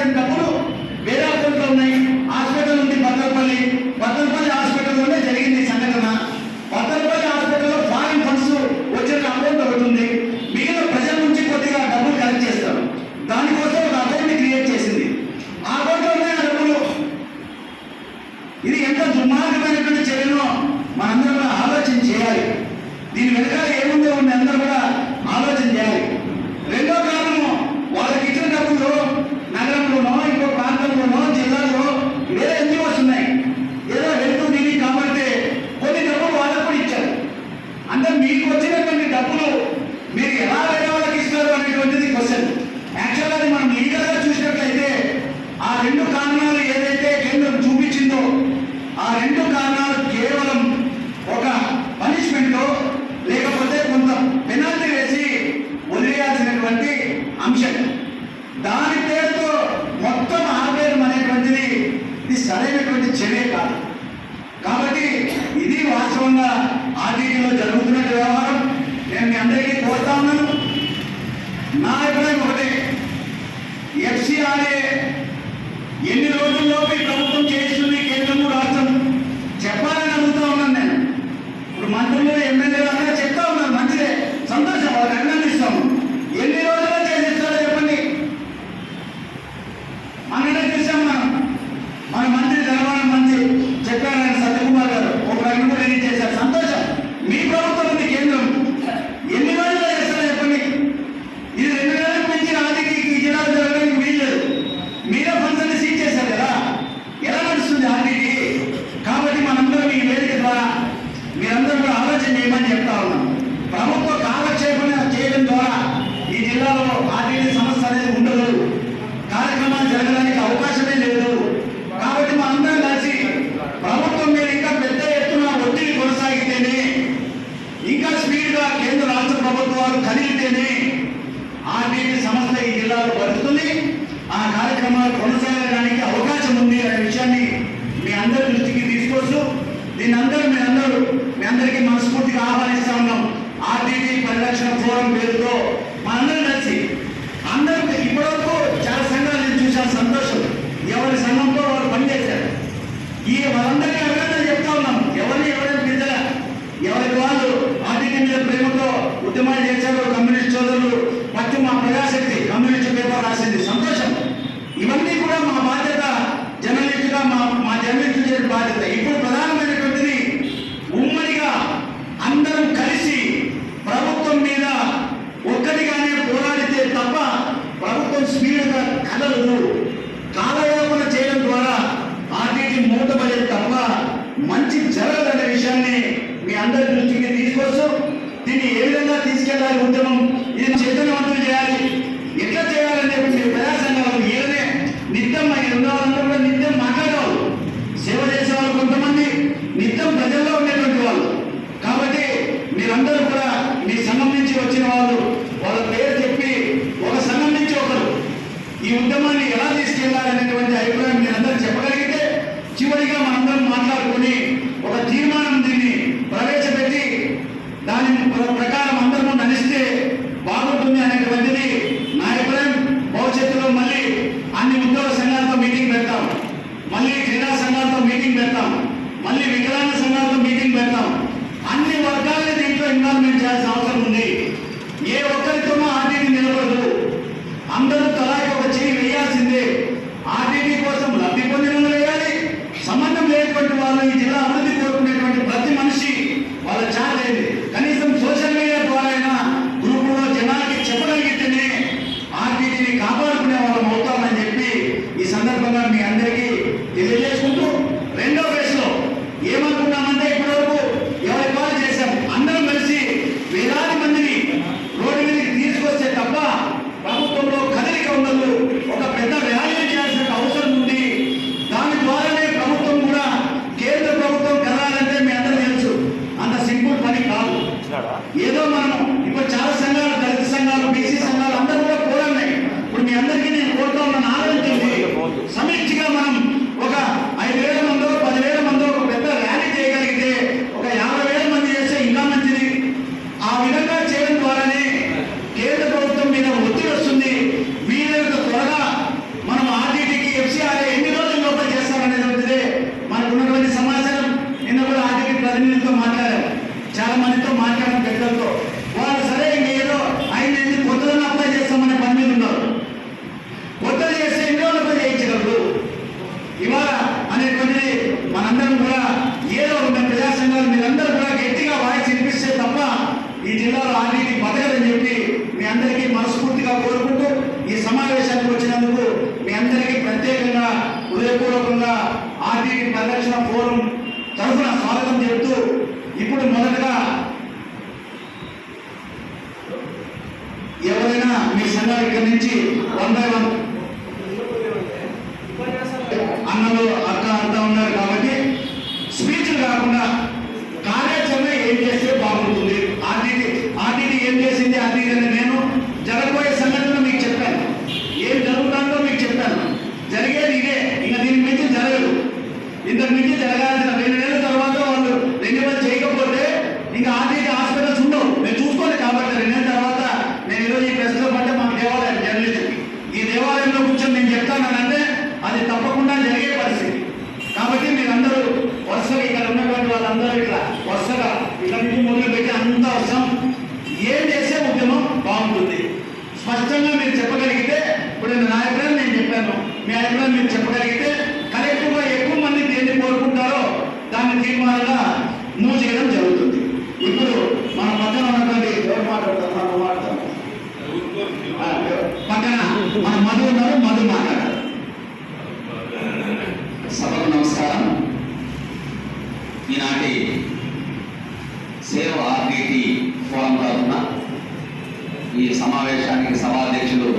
చేయాల్సిన డబ్బులు వేరే అకౌంట్లో ఉన్నాయి. హాస్పిటల్ ఉంది భద్రపల్లి భద్రపల్లి హాస్పిటల్ వాస్తవంగా ఆర్టీలో జరుగుతున్న వ్యవహారం నేను మీ అందరికీ కోరుతా ఉన్నాను. నా అభిప్రాయం ఒకటే. ఎఫ్సిఆర్ఏ ఎన్ని రోజుల్లోపే ఈ ప్రభుత్వం చేస్తుంది కేంద్రము రాష్ట్రం చెప్పాలని అడుగుతా ఉన్నాను నేను ఇప్పుడు మంత్రులు ఎమ్మెల్యేలు అందరూ చెప్తా ఉన్నారు మంచిదే సంతోషం వాళ్ళకి అభినందిస్తాము ఎన్ని రోజుల్లో చేసేస్తారో చెప్పండి మననే చూసాం మనం మన మంత్రి ధనవాడ మంత్రి చెప్పారు ఆయన సత్యకుమార్ గారు ఒక ప్రకటన కూడా రిలీజ్ చేశారు సంతోషం మీ ప్రభుత్వం ఉంది కేంద్రం ఎన్ని రోజుల్లో చేస్తారో చెప్పండి ఇది రెండు నెలలకు మించి ఆదికి ఈ జిల్లాలో జరగడానికి వీల్లేదు మీరే ఫండ్స్ సీజ్ చేశారు కదా ఎలా నడుస్తుంది ఆర్టీటీ కాబట్టి మనందరం ఈ వేదిక ద్వారా మీరందరూ కూడా ఆలోచన చేయమని చెప్తా ఉన్నాం ప్రభుత్వ కాలక్షేపణ చేయడం ద్వారా ఈ జిల్లాలో ఆర్టీటీ సమస్య అనేది ఉండదు కార్యక్రమాలు జరగడానికి అవకాశమే లేదు కాబట్టి మనందరం కలిసి ప్రభుత్వం మీద ఇంకా పెద్ద ఎత్తున ఒత్తిడి కొనసాగితేనే ఇంకా స్పీడ్గా కేంద్ర రాష్ట్ర ప్రభుత్వాలు కదిలితేనే ఆర్టీటీ సంస్థ ఈ జిల్లాలో బతుకుతుంది. ఆ కార్యక్రమాలు కొనసాగడానికి అవకాశం ఉంది అనే విషయాన్ని మీ అందరి దృష్టికి తీసుకొస్తూ దీని అందరూ మీ అందరూ మీ అందరికీ మనస్ఫూర్తిగా ఆహ్వానిస్తా ఉన్నాం. ఆర్టీటీ పరిరక్షణ ఫోరం పేరుతో మనందరం కలిసి. అందరూ ఇప్పటివరకు చాలా సంఘాలు నేను చూశాను సంతోషం. ఎవరి సంఘంతో వారు పనిచేశారు. ఈ వాళ్ళందరికీ అభినందన చెప్తా ఉన్నాం. ఎవరిని ఎవరైనా పెద్దల ఎవరికి వాళ్ళు ఆర్టీటీ మీద ప్రేమతో ఉద్యమాలు చేశారు కమ్యూనిస్ట్ సోదరులు పత్తి మా ప్రజాశక్తి కమ్యూనిస్ట్ పేపర్ రాసింది. సంతోషం. ఇవన్నీ కూడా మా బాధ్యత. జర్నలిస్టుగా మా మా జర్నలిస్టు చేసిన బాధ్యత. ఇప్పుడు ప్రధానమైనటువంటిది ఉమ్మడిగా అందరం కలిసి ప్రభుత్వం మీద ఒక్కటిగానే పోరాడితే తప్ప ప్రభుత్వం స్పీడ్గా కదలదు. కాలయాపన చేయడం ద్వారా ఆర్టీటీ మూతపడేది తప్ప మంచి జరగదనే విషయాన్ని మీ అందరి దృష్టికి తీసుకొస్తూ దీన్ని ఏ విధంగా తీసుకెళ్ళాలి ఉద్యమం? ఇది చైతన్యవంతం చేయాలి. ఎట్లా చేయాలని చెప్పి మీరు ప్రయాసంగా ఏదనే నిత్యం మా ఉన్న కూడా నిత్యం మాట్లాడేవాళ్ళు. సేవ చేసేవాళ్ళు కొంతమంది నిత్యం ప్రజల్లో ఉండేటువంటి వాళ్ళు. కాబట్టి మీరందరూ కూడా మీ సంఘం నుంచి వచ్చిన వాళ్ళు వాళ్ళ పేరు చెప్పి ఒక సంఘం నుంచి ఒకరు ఈ ఉద్యమాన్ని ఎలా తీసుకెళ్ళాలనేటువంటి అభిప్రాయం మీరందరూ చెప్పగలిగితే చివరిగా మనందరం మాట్లాడుకొని ఒక తీర్మానం దీన్ని ప్రవేశపెట్టి దాని ప్రకారం అందరము నడిస్తే బాగుంటుంది అనేటువంటిది నా అభిప్రాయం భవిష్యత్తులో మళ్ళీ అన్ని ఉద్యోగ సంఘాలతో మీటింగ్ పెడతాం మళ్ళీ క్రీడా సంఘాలతో మీటింగ్ పెడతాం మళ్ళీ వికలాంగ సంఘాలతో మీటింగ్ పెడతాం. అన్ని వర్గాలని దీంట్లో ఇన్వాల్వ్మెంట్ చేయాల్సిన అవసరం ఉంది ఏ ఒక్కరితోనూ ఆర్టీటీ నిలబడదు అందరూ తలాకి ఒక చేయి వేయాల్సిందే ఆర్టీటీ కోసం లబ్ధి పొందిన వాళ్ళు వేయాలి సంబంధం లేనటువంటి వాళ్ళు ఈ జిల్లా అభివృద్ధి కోరుకునేటువంటి ప్రతి మనిషి వాళ్ళ చాలేదు కనీసం సోషల్ మీడియా ద్వారా అయినా గ్రూపులో జనాలకి చెప్పగలిగితేనే ఆర్టీటీని కాపాడుకునే వాళ్ళం అవుతామని చెప్పి ఈ సందర్భంగా మీ అందరికీ తెలియజేసుకుంటూ రెండో ఫేజ్లో ఏమనుకున్నామంటే ఇప్పటివరకు ఎవరి కాల్ చేశాం అందరం కలిసి వేలాది మందిని రోడ్డు మీదకి తీసుకొస్తే తప్ప ప్రభుత్వంలో కదలిక ఇవాళ అనేటువంటిది మనందరం కూడా ఏదో ఒక మేము ప్రజా సంఘాలు మీరందరూ కూడా గట్టిగా వాయిస్ వినిపిస్తే తప్ప ఈ జిల్లాలో ఆర్డీటీ బతకదని చెప్పి మీ అందరికీ మనస్ఫూర్తిగా కోరుకుంటూ ఈ సమావేశానికి వచ్చినందుకు మీ అందరికీ ప్రత్యేకంగా హృదయపూర్వకంగా ఆర్డీటీ పరిరక్షణ ఫోరం తరఫున స్వాగతం చెబుతూ ఇప్పుడు మొదటగా ఎవరైనా మీ సంఘాల ఇక్కడి నుంచి వన్ బై వన్ అన్నలు అక్క అంతా ఉన్నారు కాబట్టి స్పీచ్లు కాకుండా కార్యాచరణ ఏం చేస్తే బాగుంటుంది ఆర్టీటీ ఆర్టీటీ ఏం చేసింది ఆర్టీటీ అని నేను జరగబోయే సంఘటన మీకు చెప్పాను ఏం జరుగుతుందో మీకు చెప్పాను జరిగేది ఇదే ఇంకా దీనికి మించి జరగదు ఇంతకు మించి జరగాల్సిన రెండు నెలల తర్వాత వాళ్ళు రెన్యువల్ చేయకపోతే ఇంకా ఆర్టీటీ హాస్పిటల్స్ ఉండవు నేను చూసుకోండి కాబట్టి రెండు నెలల తర్వాత నేను ఈరోజు ఈ ప్రెస్లో పడ్డ మా దేవాలయం జర్నలిస్ట్కి ఈ దేవాలయంలో కూర్చొని నేను చెప్తానంటే అది తప్పకుండా జరిగే పరిస్థితి కాబట్టి మీరందరూ వరుసగా ఇక్కడ ఉన్నటువంటి వాళ్ళందరూ ఇట్లా వరుసగా ఇక్కడ నుంచి మొదలు పెట్టి అంతా ఏం చేసే ఉద్యమం బాగుంటుంది. స్పష్టంగా మీరు చెప్పగలిగితే ఇప్పుడు నా అభిప్రాయం నేను చెప్పాను. మీ అభిప్రాయం మీరు చెప్పగలిగితే కలెక్టివ్గా ఎక్కువ మంది దేన్ని కోరుకుంటారో దాన్ని తీర్మానంగా మూవ్ చేయడం జరుగుతుంది. ఇప్పుడు మన పక్కన ఉన్నటువంటి ఎవరు మాట్లాడతారు? మనం మాట్లాడతాం పక్కన మన మధు ఉన్నారు మధు మాట్లాడారు సభకు నమస్కారం. ఈనాటి సేవ్ ఆర్బిటి ఫోరం తరఫున ఈ సమావేశానికి సభాధ్యక్షులు